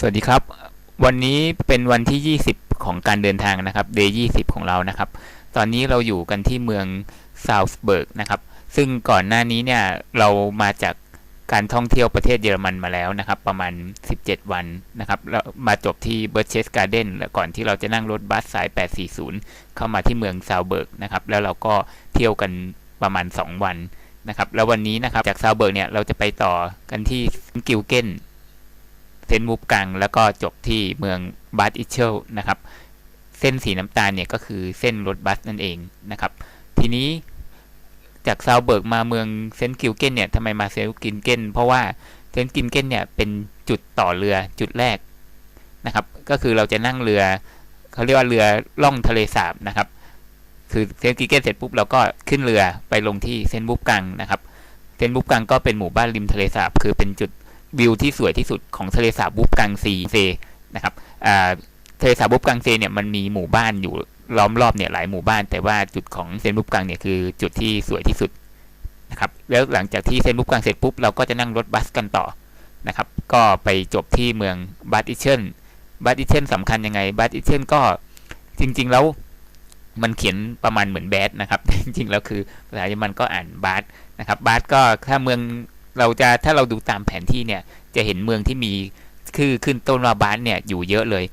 สวัสดีครับ วันนี้เป็นวันที่ 20 ของการเดินทางนะครับ day 20ของเรานะครับ ตอนนี้เราอยู่กันที่เมืองซาวส์เบิร์กนะครับ ซึ่งก่อนหน้านี้เนี่ยเรามาจากการท่องเที่ยวประเทศเยอรมันมาแล้วนะครับ ประมาณ 17 วันนะครับแล้วมาจบที่เบิร์เชสการ์เดนก่อนที่เราจะนั่งรถบัสสาย 840 เข้ามาที่เมืองซาวเบิร์กนะครับ แล้วเราก็เที่ยวกันประมาณ 2 วันนะครับ แล้ววันนี้นะครับจากซาวเบิร์กเนี่ยเราจะไปต่อกันที่กิลเกน เส้นมูฟกังแล้วก็จบที่เมืองบาร์อิเชลนะครับ เส้นสีน้ำตาลเนี่ยก็คือเส้นรถบัสนั่นเองนะครับ ทีนี้จากซาวเบิร์กมาเมืองเซนต์กิลเกนเนี่ยทำไมมาเซนต์กิลเกนเพราะว่าเซนต์กิลเกนเนี่ยเป็นจุดต่อเรือจุดแรกนะครับ ก็คือเราจะนั่งเรือเขาเรียกว่าเรือล่องทะเลสาบนะครับ คือเซนต์กิลเกนเสร็จปุ๊บเราก็ขึ้นเรือไปลงที่เซนต์มูฟกังนะครับเซนต์มูฟกังก็เป็นหมู่บ้านริมทะเลสาบ คือเป็นจุด วิวที่สวยที่สุดของทะเลสาบบุบกังซีเซนะครับทะเลสาบบุบกังเซเนี่ยมันมีหมู่บ้านอยู่ล้อมรอบเนี่ยหลายหมู่บ้าน แต่ว่าจุดของเซนบุบกังเนี่ยคือจุดที่สวยที่สุดนะครับแล้วหลังจากที่เซนบุบกังเสร็จปุ๊บเราก็จะนั่งรถบัสกันต่อนะครับก็ไปจบที่เมืองบัตอิเชนบัตอิเชนสำคัญยังไงบัตอิเชนก็จริง ๆ แล้วมันเขียนประมาณเหมือนแบดนะครับ จริงๆ แล้วคือภาษาเยอรมันก็อ่านบาสนะครับบาสก็ถ้าเมือง เราจะถ้าเราดูตามแผนที่เนี่ยจะเห็นเมืองที่มีชื่อขึ้นต้นว่าบาสเนี่ยอยู่เยอะเลย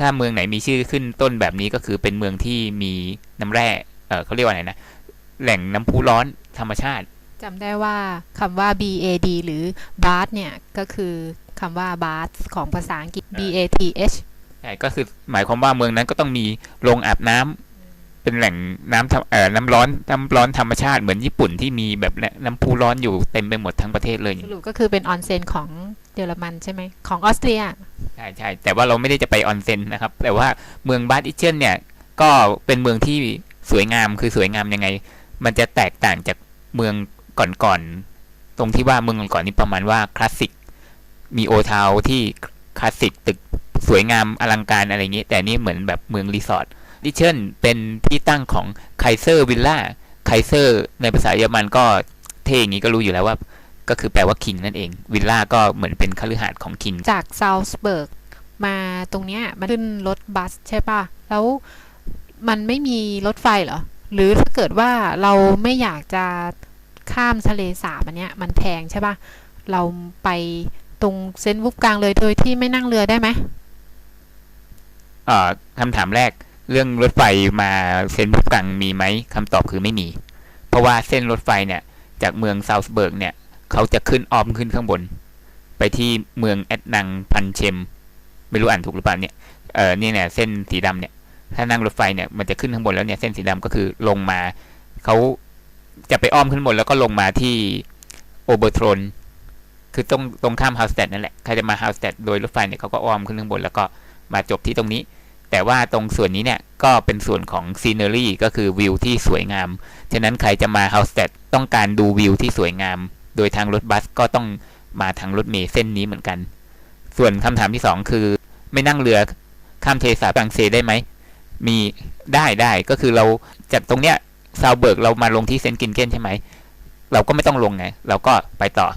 ถ้าเมืองไหนมีชื่อขึ้นต้นแบบนี้ก็คือเป็นเมืองที่มีน้ำแร่เออเขาเรียกว่าอะไรนะแหล่งน้ำพุร้อนธรรมชาติจำได้ว่าคำว่า BAD หรือ BART เนี่ยก็คือคำว่า BART ของภาษาอังกฤษ BATH ใช่ก็คือหมายความว่าเมืองนั้นก็ต้องมีโรงอาบน้ำ เป็นแหล่งน้ำธรรมเอ่อน้ำร้อนน้ำร้อนธรรมชาติเหมือนญี่ปุ่นที่มีแบบน้ำพุร้อนอยู่เต็มไปหมดทั้งประเทศเลยสรุปก็คือเป็นออนเซ็นของเยอรมันใช่ไหมของออสเตรียใช่ใช่แต่ว่าเราไม่ได้จะไปออนเซ็นนะครับ แต่ว่าเมืองบาสอิเชนเนี่ยก็เป็นเมืองที่สวยงามคือสวยงามยังไง มันจะแตกต่างจากเมืองก่อนๆตรงที่ว่าเมืองก่อนๆนี่ประมาณว่าคลาสสิกมีโอทาวที่คลาสสิกตึกสวยงามอลังการอะไรอย่างนี้แต่นี่เหมือนแบบเมืองรีสอร์ท ดิเชนเป็นที่ตั้งของไคเซอร์วิลล่าไคเซอร์ในภาษาเยอรมันก็เท่อย่างนี้ก็รู้อยู่แล้วว่า ก็คือแปลว่าคิงนั่นเอง วิลล่าก็เหมือนเป็นคฤหาสน์ของคิง จากซาวส์เบิร์กมาตรงเนี้ยมันขึ้นรถบัสใช่ป่ะแล้วมันไม่มีรถไฟเหรอ หรือถ้าเกิดว่าเราไม่อยากจะข้ามทะเลสาบอันเนี้ยมันแพงใช่ป่ะเราไปตรงเซนต์วุบกลางเลยโดยที่ไม่นั่งเรือได้ไหมเอ่อคำถามแรก เรื่องรถไฟมาเส้นบุกกังมีไหมคำตอบคือไม่มี เพราะว่าเส้นรถไฟเนี่ยจากเมืองซาวส์เบิร์กเนี่ยเขาจะขึ้นอ้อมขึ้นข้างบน ไปที่เมืองแอดนังพันเชม ไม่รู้อ่านถูกหรือเปล่าเนี่ยเออเนี่ยเนี่ยเส้นสีดำเนี่ยถ้านั่งรถไฟเนี่ยมันจะขึ้นข้างบนแล้วเนี่ยเส้นสีดำก็คือลงมาเขาจะไปอ้อมขึ้นบนแล้วก็ลงมาที่โอเบอร์ทรนคือตรงตรงข้ามฮาวสเตดนั่นแหละใครจะมาฮาวสเตดโดยรถไฟเนี่ยเขาก็อ้อมขึ้นข้างบนแล้วก็มาจบที่ตรงนี้ แต่ว่าตรงส่วนนี้เนี่ยก็เป็นส่วนของซีเนอรี่ก็คือวิวที่สวยงาม ฉะนั้นใครจะมาเฮาสเตดต้องการดูวิวที่สวยงาม โดยทางรถบัสก็ต้องมาทางรถเมล์เส้นนี้เหมือนกัน ส่วนคำถามที่สองคือ ไม่นั่งเรือข้ามเทสาบางเซได้ไหม มีได้ได้ก็คือเราจากตรงเนี้ยซาวเบิร์กเรามาลงที่เซนต์กินเกนใช่ไหม เราก็ไม่ต้องลงไง เราก็ไปต่อ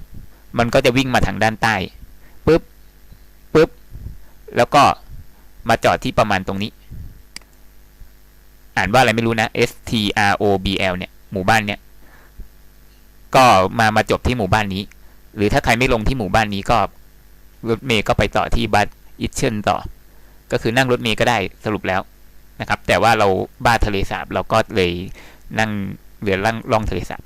มันก็จะวิ่งมาทางด้านใต้ปุ๊บปุ๊บแล้วก็ มาจอดที่ประมาณตรงนี้ อ่านว่าอะไรไม่รู้นะ S T R O B L เนี่ยหมู่บ้านเนี่ยก็มามาจบที่หมู่บ้านนี้ หรือถ้าใครไม่ลงที่หมู่บ้านนี้ก็รถเมย์ก็ไปต่อที่บัสอิชเชนต่อ ก็คือนั่งรถเมย์ก็ได้สรุปแล้วนะครับ แต่ว่าเราบ้าทะเลสาบเราก็เลยนั่งเรือล่องล่องทะเลสาบ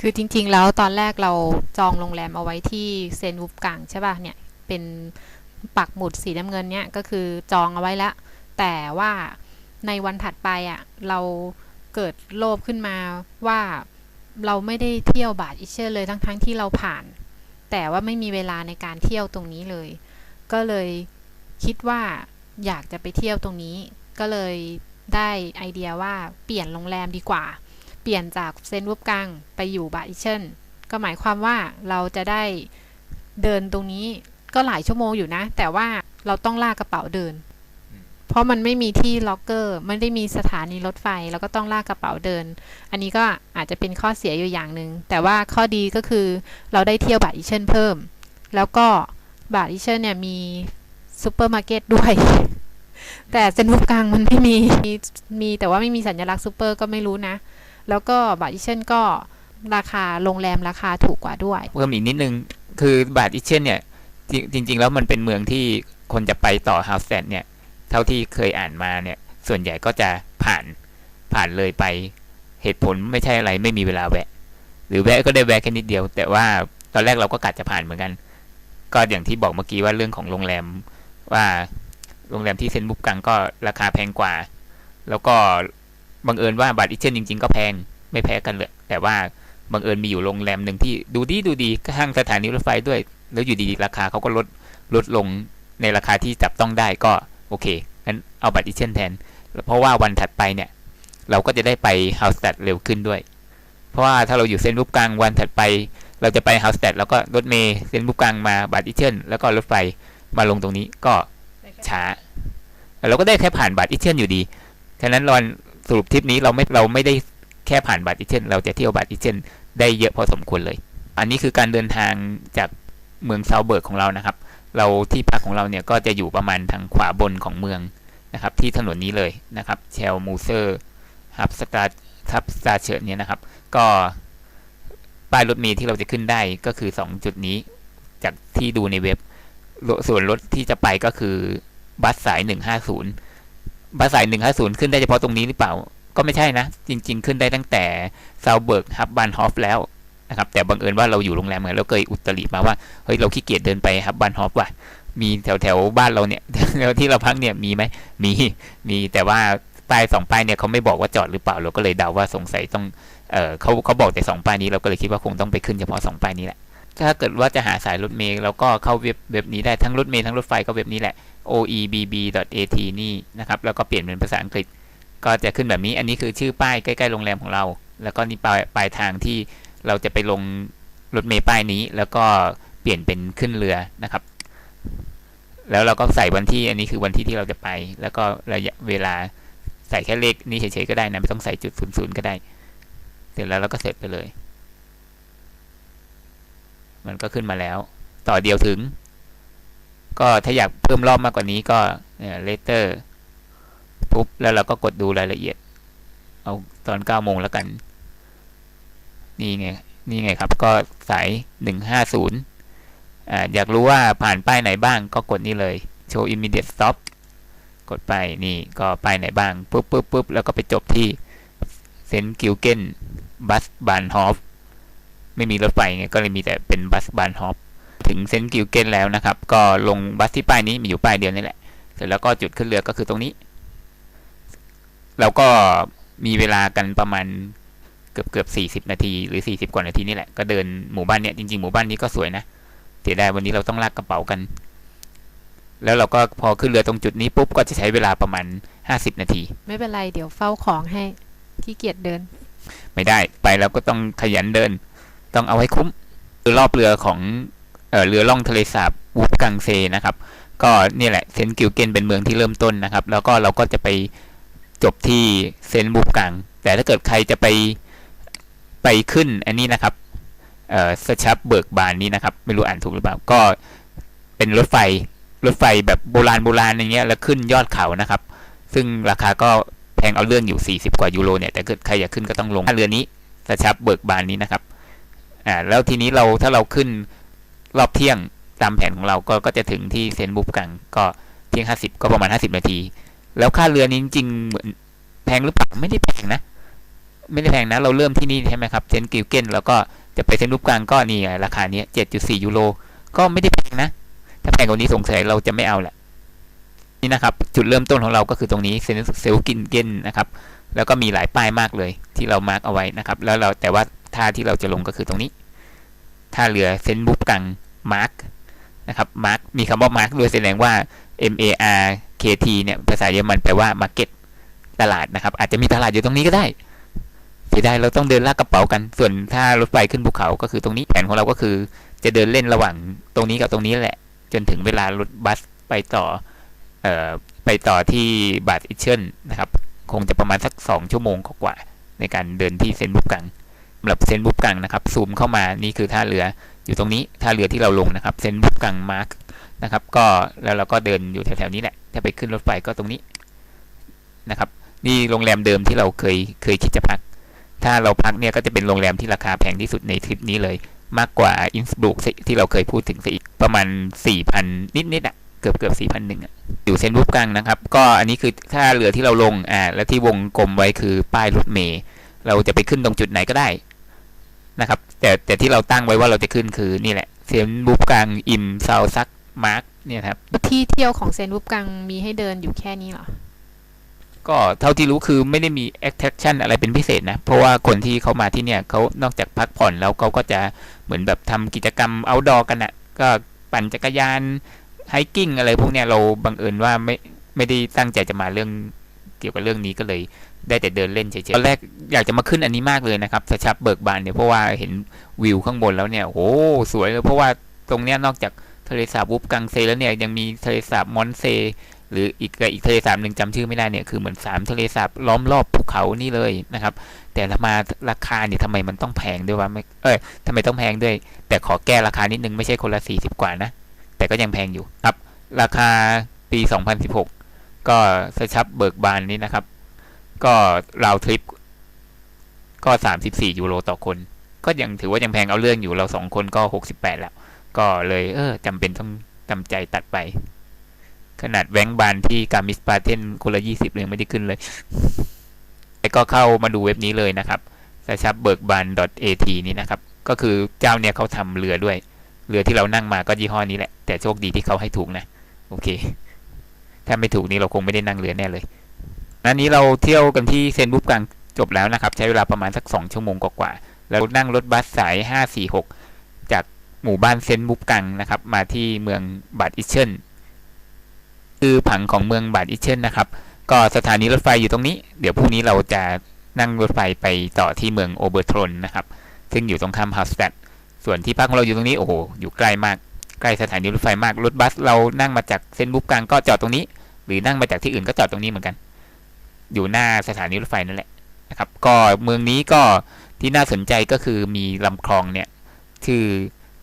คือจริงๆ แล้วตอนแรกเราจองโรงแรมเอาไว้ที่เซนวุบกลางใช่ป่ะเนี่ยเป็น ปักหมุดสีน้ำเงินเนี่ยก็คือจองเอาไว้แล้วแต่ว่าในวันถัดไปอะ่ะเราเกิดโลภขึ้นมาว่าเราไม่ได้เที่ยวบาทอิเชอร์เลยทั้งๆที่เราผ่าน แต่ว่าไม่มีเวลาในการเที่ยวตรงนี้เลย ก็เลยคิดว่าอยากจะไปเที่ยวตรงนี้ ก็เลยได้ไอเดียว่าเปลี่ยนโรงแรมดีกว่า เปลี่ยนจากเซนต์วุบกังไปอยู่บาทอิเชนก็หมายความว่าเราจะได้เดินตรงนี้ ก็หลายชั่วโมงอยู่นะ แต่ว่าเราต้องลากกระเป๋าเดิน เพราะมันไม่มีที่ล็อกเกอร์ไม่ได้มีสถานีรถไฟ แล้วก็ต้องลากกระเป๋าเดิน อันนี้ก็อาจจะเป็นข้อเสียอยู่อย่างหนึ่งแต่ว่าข้อดีก็คือเราได้เที่ยวบาทอิเชนเพิ่ม แล้วก็บาทอิเชนเนี่ยมีซูเปอร์มาร์เก็ตด้วย แต่เซนวูฟกลางมันไม่มีมีมีแต่ว่าไม่มีสัญลักษณ์ซูเปอร์ก็ไม่รู้นะ แล้วก็บาร์ดิเชนก็ราคาโรงแรมราคาถูกกว่าด้วยเพิ่มอีกนิดนึงคือบาดอิเชนเนี่ย จริงจริง ๆ แล้วมันเป็นเมืองที่คนจะไปต่อฮาวสแตดเนี่ย เท่าที่เคยอ่านมาเนี่ย ส่วนใหญ่ก็จะผ่านผ่านเลยไปเหตุผลไม่ใช่อะไรไม่มีเวลาแวะ หรือแวะก็ได้แวะแค่นิดเดียว แต่ว่าตอนแรกเราก็กะจะผ่านเหมือนกัน ก็อย่างที่บอกเมื่อกี้ว่าเรื่องของโรงแรมว่าโรงแรมที่เซนบุกกังก็ราคาแพงกว่า แล้วก็บังเอิญว่าบัตรอิเชนจริง ๆ ก็แพงไม่แพ้กันเลยแต่ว่าบังเอิญมีอยู่โรงแรมหนึ่งที่ดูดีดูดีข้างสถานีรถไฟด้วย แล้วอยู่ดีๆราคาเขาก็ลดลดลงในราคาที่จับต้องได้ก็โอเคงั้นเอาบัตรอิเชนแทน เพราะว่าวันถัดไปเนี่ย เราก็จะได้ไปฮาวสตัดเร็วขึ้นด้วย เพราะว่าถ้าเราอยู่เส้นรูปกลางวันถัดไป เราจะไปฮาวสตัดแล้วก็รถเมย์เส้นรูปกลางมาบัตรอิเชนแล้วก็รถไฟมาลงตรงนี้ก็ช้าแต่เราก็ได้แค่ผ่านบัตรอิเชนอยู่ดีฉะนั้นรอนสรุปทริปนี้เราไม่เราไม่ได้แค่ผ่านบัตรอิเชนเราจะเที่ยวบัตรอิเชนได้เยอะพอสมควรเลย อันนี้คือการเดินทางจาก เมืองเซาเบิร์กของเรานะครับ เราที่พักของเราเนี่ยก็จะอยู่ประมาณทางขวาบนของเมืองนะครับ ที่ถนนนี้เลยนะครับเชลมูเซอร์ฮับสตาร์ทับสตาร์เชิร์เนี่ยนะครับ ก็ป้ายรถเมล์ที่เราจะขึ้นได้ก็คือ 2 จุดนี้ จากที่ดูในเว็บ ส่วนรถที่จะไปก็คือบัสสาย 150 บัสสาย 150 ขึ้นได้เฉพาะตรงนี้หรือเปล่า ก็ไม่ใช่นะ จริง ๆ ขึ้นได้ตั้งแต่เซาเบิร์กฮับบันฮอฟแล้ว นะครับแต่บังเอิญว่าเราอยู่โรงแรมเหมือนเราเคยอุตริมาว่าเฮ้ยเราขี้เกียจเดินไปฮับบันฮอฟว่ะมีแถวแถวบ้านเราเนี่ยแถวที่เราพักเนี่ยมีไหมมีมีแต่ว่าป้ายสองป้ายเนี่ยเขาไม่บอกว่าจอดหรือเปล่าเราก็เลยเดาว่าสงสัยต้องเออเขาเขาบอกแต่สองป้ายนี้เราก็เลยคิดว่าคงต้องไปขึ้นเฉพาะสองป้ายนี้แหละถ้าเกิดว่าจะหาสายรถเมล์เราก็เข้าเว็บเว็บนี้ได้ทั้งรถเมล์ทั้งรถไฟก็เว็บนี้แหละ oebb.at นี่นะครับแล้วก็เปลี่ยนเป็นภาษาอังกฤษ ก็จะขึ้นแบบนี้อันนี้คือชื่อป้ายใกล้ๆโรงแรมของเรา แล้วก็นี่ปลายปลายทางที่ เราจะไปลงรถเมล์ป้ายนี้ แล้วก็เปลี่ยนเป็นขึ้นเรือนะครับ แล้วเราก็ใส่วันที่อันนี้คือวันที่ที่เราจะไป แล้วก็ระยะเวลาใส่แค่เลขนี้เฉยๆก็ได้นะไม่ต้องใส่จุดศูนย์ๆก็ได้ เสร็จแล้วเราก็เสร็จไปเลย มันก็ขึ้นมาแล้ว ต่อเดียวถึง ก็ถ้าอยากเพิ่มรอบมากกว่านี้ก็เนี่ยเลเตอร์ปุ๊บแล้วเราก็กดดูรายละเอียด เอาตอนเก้าโมงแล้วกัน นี่ไงนี่ไงครับ ก็สายหนึ่งห้าศูนย์อ่าอยากรู้ว่าผ่านป้ายไหนบ้างก็กดนี่เลย show immediate stop กดไปนี่ก็ป้ายไหนบ้างปุ๊บปุ๊บปุ๊บแล้วก็ไปจบที่เซนกิลเกนบัสบานฮอฟไม่มีรถไฟไงก็เลยมีแต่เป็นบัสบานฮอฟถึงเซนกิลเกนแล้วนะครับ ก็ลงบัสที่ป้ายนี้มีอยู่ป้ายเดียวนี่แหละ เสร็จแล้วก็จุดขึ้นเรือก็คือตรงนี้ เราก็มีเวลากันประมาณ กือบเกือบสี่สิบนาทีหรือสี่สิบกว่านาทีนี่แหละก็เดินหมู่บ้านเนี้ยจริงๆหมู่บ้านนี้ก็สวยนะเสียดายวันนี้เราต้องลากกระเป๋ากัน แล้วเราก็พอขึ้นเรือตรงจุดนี้ปุ๊บก็จะใช้เวลาประมาณห้าสิบนาที ไม่เป็นไรเดี๋ยวเฝ้าของให้ขี้เกียจเดิน ไม่ได้ไปแล้วก็ต้องขยันเดิน ต้องเอาให้คุ้มคือรอบเรือของเออเรือล่องทะเลสาบวูฟกังเซนะครับ ก็นี่แหละเซนต์กิลเกนเป็นเมืองที่เริ่มต้นนะครับ แล้วก็เราก็จะไปจบที่เซนต์บูฟกัง แต่ถ้าเกิดใครจะไป ไปขึ้นอันนี้นะครับเอ่อสชับเบิร์กบานนี้นะครับ ไม่รู้อ่านถูกหรือเปล่าก็เป็นรถไฟรถไฟแบบโบราณโบราณอย่างเงี้ยแล้วขึ้นยอดเขานะครับ ซึ่งราคาก็แพงเอาเรื่องอยู่ 40 กว่ายูโรเนี่ยแต่เกิดใครอยากขึ้นก็ต้องลงท่าเรือนี้สชับเบิร์กบานนี้นะครับอ่าแล้วทีนี้เราถ้าเราขึ้นรอบเที่ยงตามแผนของเราก็ก็จะถึงที่เซนบูฟกังก็เที่ยง 50 ก็ประมาณ 50 นาที แล้วค่าเรือนี้จริงเหมือนแพงหรือเปล่าไม่ได้แพงนะ ไม่ได้แพงนะ เราเริ่มที่นี่ใช่ไหมครับเซนกิลเกนแล้วก็จะไปเซนต์บูฟกังก็นี่ราคานี้ย7.4 ยูโร ก็ไม่ได้แพงนะ ถ้าแพงกว่านี้สงสัยเราจะไม่เอาแหละ นี่นะครับ จุดเริ่มต้นของเราก็คือตรงนี้เซนเซลกินเกนนะครับ แล้วก็มีหลายป้ายมากเลยที่เรามาร์กเอาไว้นะครับ แล้วเราแต่ว่าท่าที่เราจะลงก็คือตรงนี้ท่าเรือเซนบุฟกังมาร์กนะครับมาร์กมีคำว่ามาร์กด้วยแสดงว่า M A R K T เนี่ยภาษาเยอรมันแปลว่ามาร์เก็ตตลาดนะครับ อาจจะมีตลาดอยู่ตรงนี้ก็ได้ เสียดายเราต้องเดินลากกระเป๋ากัน ส่วนถ้ารถไฟขึ้นภูเขาก็คือตรงนี้แผนของเราก็คือ จะเดินเล่นระหว่างตรงนี้กับตรงนี้แหละ จนถึงเวลารถบัสไปต่อเอ่อไปต่อที่บาทอิเชนนะครับ คงจะประมาณสักสองชั่วโมงกว่าในการเดินที่เซนบุกังสำหรับเซนบุกังนะครับซูมเข้ามานี่คือท่าเรืออยู่ตรงนี้ท่าเรือที่เราลงนะครับเซนบุกังมาร์กนะครับ ก็แล้วเราก็เดินอยู่แถวๆนี้แหละถ้าไปขึ้นรถไฟก็ตรงนี้นะครับ นี่โรงแรมเดิมที่เราเคยเคยคิดจะพัก ถ้าเราพักเนี่ยก็จะเป็นโรงแรมที่ราคาแพงที่สุดในทริปนี้เลย มากกว่าอินสบุกที่เราเคยพูดถึงซะอีกประมาณสี่พันนิดๆอะเกือบเกือบสี่พันหนึ่งอะอยู่เซนต์รูปกลางนะครับ ก็อันนี้คือถ้าเรือที่เราลงอ่าแล้วที่วงกลมไว้คือป้ายรถเมล์เราจะไปขึ้นตรงจุดไหนก็ได้นะครับ แต่แต่ที่เราตั้งไว้ว่าเราจะขึ้นคือนี่แหละเซนต์รูปกลางอิมซาวซักมาร์กเนี่ยครับที่เที่ยวของเซนวูฟกังมีให้เดินอยู่แค่นี้เหรอ ก็เท่าที่รู้คือไม่ได้มี attraction อะไรเป็นพิเศษนะ เพราะว่าคนที่เขามาที่เนี่ยเขานอกจากพักผ่อนแล้วเขาก็จะเหมือนแบบทำกิจกรรม outdoor กันอะก็ปั่นจักรยาน hiking อะไรพวกเนี้ยเราบังเอิญว่าไม่ไม่ได้ตั้งใจจะมาเรื่องเกี่ยวกับเรื่องนี้ก็เลยได้แต่เดินเล่นเฉยๆตอนแรกอยากจะมาขึ้นอันนี้มากเลยนะครับสชับเบิกบานเนี่ยเพราะว่าเห็นวิวข้างบนแล้วเนี่ยโอ้สวยเลยเพราะว่าตรงเนี้ยนอกจากทะเลสาบวุบกังเซแล้วเนี่ยยังมีทะเลสาบมอนเซ หรืออีกอีกทะเลสาบหนึ่งจำชื่อไม่ได้เนี่ยคือเหมือนสามทะเลสาบล้อมรอบภูเขานี่เลยนะครับ แต่ละมาราคาเนี่ยทำไมมันต้องแพงด้วยวะไม่เอ้ยทำไมต้องแพงด้วย แต่ขอแก้ราคานิดนึงไม่ใช่คนละสี่สิบกว่านะ แต่ก็ยังแพงอยู่ครับ ราคาปี2016ก็สชับเบิกบานนี้นะครับ ก็ราวทริป ก็34ยูโรต่อคน ก็ยังถือว่ายังแพงเอาเรื่องอยู่เราสองคนก็68แล้ว ก็เลยเออจำเป็นต้องจำใจตัดไป ขนาดแวงก์บานที่การมิสปาเทนคนละ20เลยงไม่ได้ขึ้นเลยแต่ก็เข้ามาดูเว็บนี้เลยนะครับสชับเบิกบาน .at นี่นะครับ ก็คือเจ้าเนี่ยเขาทำเรือด้วย เรือที่เรานั่งมาก็ยี่ห้อนี้แหละ แต่โชคดีที่เขาให้ถูกนะ โอเค ถ้าไม่ถูกนี่เราคงไม่ได้นั่งเรือแน่เลยอันนี้เราเที่ยวกันที่เซนบุฟกังจบแล้วนะครับ ใช้เวลาประมาณสักสองชั่วโมงกว่าๆแล้วนั่งรถบัสสายห้าสี่หกจากหมู่บ้านเซนบุฟกังนะครับ มาที่เมืองบาดอิเชน คือผังของเมืองบาดอิเช่นนะครับ ก็สถานีรถไฟอยู่ตรงนี้ เดี๋ยวพรุ่งนี้เราจะนั่งรถไฟไปต่อที่เมืองโอเบอร์ทรนนะครับ ซึ่งอยู่ตรงข้ามฮาสแตดส่วนที่พักของเราอยู่ตรงนี้ โอ้โห อยู่ใกล้มาก ใกล้สถานีรถไฟมาก รถบัสเรานั่งมาจากเส้นบุฟกลางก็จอดตรงนี้ หรือนั่งมาจากที่อื่นก็จอดตรงนี้เหมือนกัน อยู่หน้าสถานีรถไฟนั่นแหละนะครับ ก็เมืองนี้ก็ที่น่าสนใจก็คือมีลำคลองเนี่ยชื่อ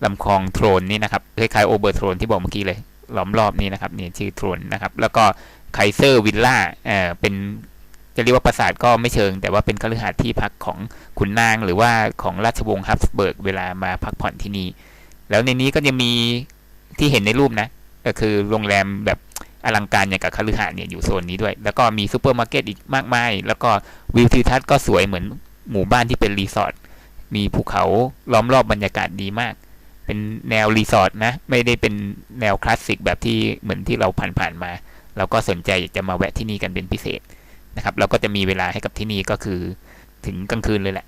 ลำคลองโทรนนี่นะครับ คล้ายๆโอเบอร์โทรนที่บอกเมื่อกี้เลย ล้อมรอบนี้นะครับเนี่ยชื่อโทรนนะครับ แล้วก็ไคเซอร์วิลล่าเอ่อเป็นจะเรียกว่าปราสาทก็ไม่เชิง แต่ว่าเป็นคฤหาสน์ที่พักของขุนนางหรือว่าของราชวงศ์ฮับสเบิร์กเวลามาพักผ่อนที่นี่ แล้วในนี้ก็จะมีที่เห็นในรูปนะ ก็คือโรงแรมแบบอลังการอย่างกับคฤหาสน์เนี่ยอยู่โซนนี้ด้วย แล้วก็มีซูเปอร์มาร์เก็ตอีกมากมาย แล้วก็วิวทิวทัศน์ก็สวยเหมือนหมู่บ้านที่เป็นรีสอร์ท มีภูเขาล้อมรอบบรรยากาศดีมาก เป็นแนวรีสอร์ทนะ ไม่ได้เป็นแนวคลาสสิกแบบที่เหมือนที่เราผ่านๆมา เราก็สนใจอยากจะมาแวะที่นี่กันเป็นพิเศษนะครับเราก็จะมีเวลาให้กับที่นี่ก็คือถึงกลางคืนเลยแหละ